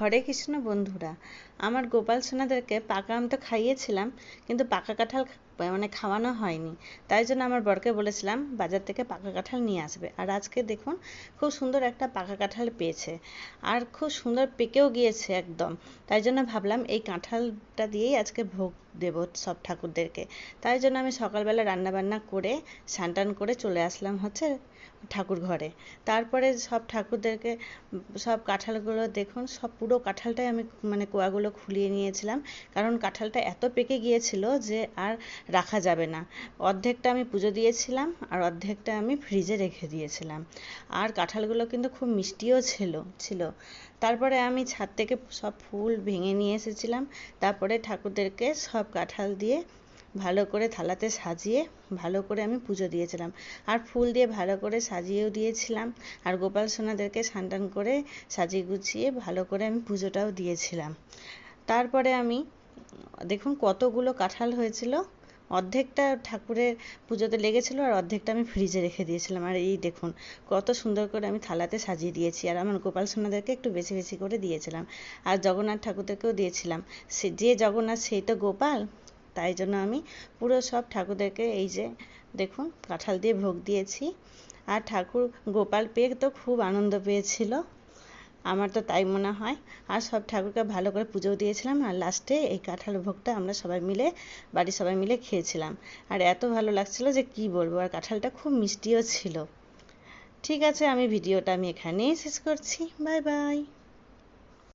হরে কৃষ্ণ বন্ধুরা আমার গোপাল সোনাদেরকে পাকা আম তো খাইয়েছিলাম কিন্তু পাকা কাঁঠাল মানে খাওয়ানো হয়নি। তাই জন্য আমার বরকে বলেছিলাম, বাজার থেকে পাকা কাঁঠাল নিয়ে আসবে। আর আজকে দেখুন, খুব সুন্দর একটা পাকা কাঁঠাল পেয়েছে। আর খুব সুন্দর পেকেও গিয়েছে একদম। তাই জন্য ভাবলাম এই কাঁঠালটা দিয়েই আজকে ভোগ দেব সব ঠাকুরদেরকে। তাই জন্য আমি সকালবেলা রান্নাবান্না করে স্নান করে চলে আসলাম হচ্ছে ঠাকুর ঘরে। তারপরে সব ঠাকুরদেরকে, সব কাঁঠালগুলো দেখুন, সব পুরো কাঁঠালটাই আমি মানে কোয়াগুলো খুলিয়ে নিয়েছিলাম। কারণ কাঁঠালটা এত পেকে গিয়েছিল যে, আর রাখা যাবে না। অর্ধেকটা আমি পুজো দিয়েছিলাম আর অর্ধেকটা আমি ফ্রিজে রেখে দিয়েছিলাম। আর কাঁঠালগুলো কিন্তু খুব মিষ্টিও ছিল ছিল। তারপরে আমি ছাদ থেকে সব ফুল ভেঙে নিয়ে এসেছিলাম। তারপরে ঠাকুরদেরকে সব কাঁঠাল দিয়ে ভালো করে থালাতে সাজিয়ে ভালো করে আমি পুজো দিয়েছিলাম। আর ফুল দিয়ে ভালো করে সাজিয়েও দিয়েছিলাম। আর গোপাল সোনাদেরকে স্নান করে সাজিয়ে গুছিয়ে ভালো করে আমি পুজোটাও দিয়েছিলাম। তারপরে আমি, দেখুন কতগুলো কাঁঠাল হয়েছিল। অর্ধেকটা ঠাকুরের পুজোতে লেগেছিল আর অর্ধেকটা আমি ফ্রিজে রেখে দিয়েছিলাম। আর এই দেখুন, কত সুন্দর করে আমি থালাতে সাজিয়ে দিয়েছি আর আমার গোপাল সোনাদেরকে একটু বেশি বেশি করে দিয়েছিলাম। আর জগন্নাথ ঠাকুরদেরকেও দিয়েছিলাম। সে, যে জগন্নাথ সেই তো গোপাল। তাই জন্য আমি পুরো সব ঠাকুরদেরকে এই যে দেখুন, কাঁঠাল দিয়ে ভোগ দিয়েছি। আর ঠাকুর গোপাল পেয়ে তো খুব আনন্দ পেয়েছিল। আমার তো তাই মনে হয়। আর সব ঠাকুরকে ভালো করে পুজো দিয়েছিলাম আর লাস্টে এই কাঁঠাল ভোগটা আমরা সবাই মিলে, বাড়ির সবাই মিলে খেয়েছিলাম। আর এত ভালো লাগছিল যে কি বলব, আর কাঁঠালটা খুব মিষ্টিও ছিল। ঠিক আছে, আমি ভিডিওটা আমি এখানেই শেষ করছি। Bye bye